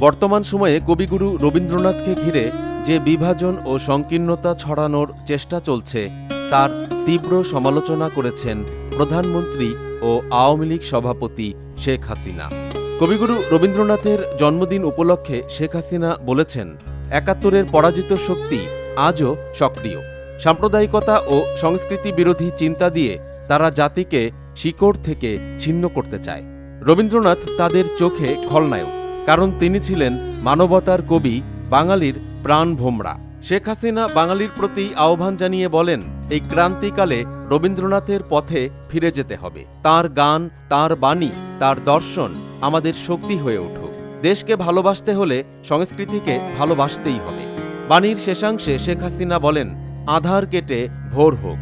বর্তমান সময়ে কবিগুরু রবীন্দ্রনাথকে ঘিরে যে বিভাজন ও সংকীর্ণতা ছড়ানোর চেষ্টা চলছে, তার তীব্র সমালোচনা করেছেন প্রধানমন্ত্রী ও আওয়ামী লীগ সভাপতি শেখ হাসিনা। কবিগুরু রবীন্দ্রনাথের জন্মদিন উপলক্ষে শেখ হাসিনা বলেছেন, একাত্তরের পরাজিত শক্তি আজও সক্রিয়। সাম্প্রদায়িকতা ও সংস্কৃতি বিরোধী চিন্তা দিয়ে তারা জাতিকে শিকড় থেকে ছিন্ন করতে চায়। রবীন্দ্রনাথ তাদের চোখে খলনায়ক। কারণ তিনি ছিলেন মানবতার কবি, বাঙালির প্রাণ ভোমরা। শেখ হাসিনা বাঙালির প্রতি আহ্বান জানিয়ে বলেন, এই ক্রান্তিকালে রবীন্দ্রনাথের পথে ফিরে যেতে হবে। তার গান, তার বাণী, তার দর্শন আমাদের শক্তি হয়ে উঠুক। দেশকে ভালোবাসতে হলে সংস্কৃতিকে ভালোবাসতেই হবে। বাণীর শেষাংশে শেখ হাসিনা বলেন, আধার কেটে ভোর হোক।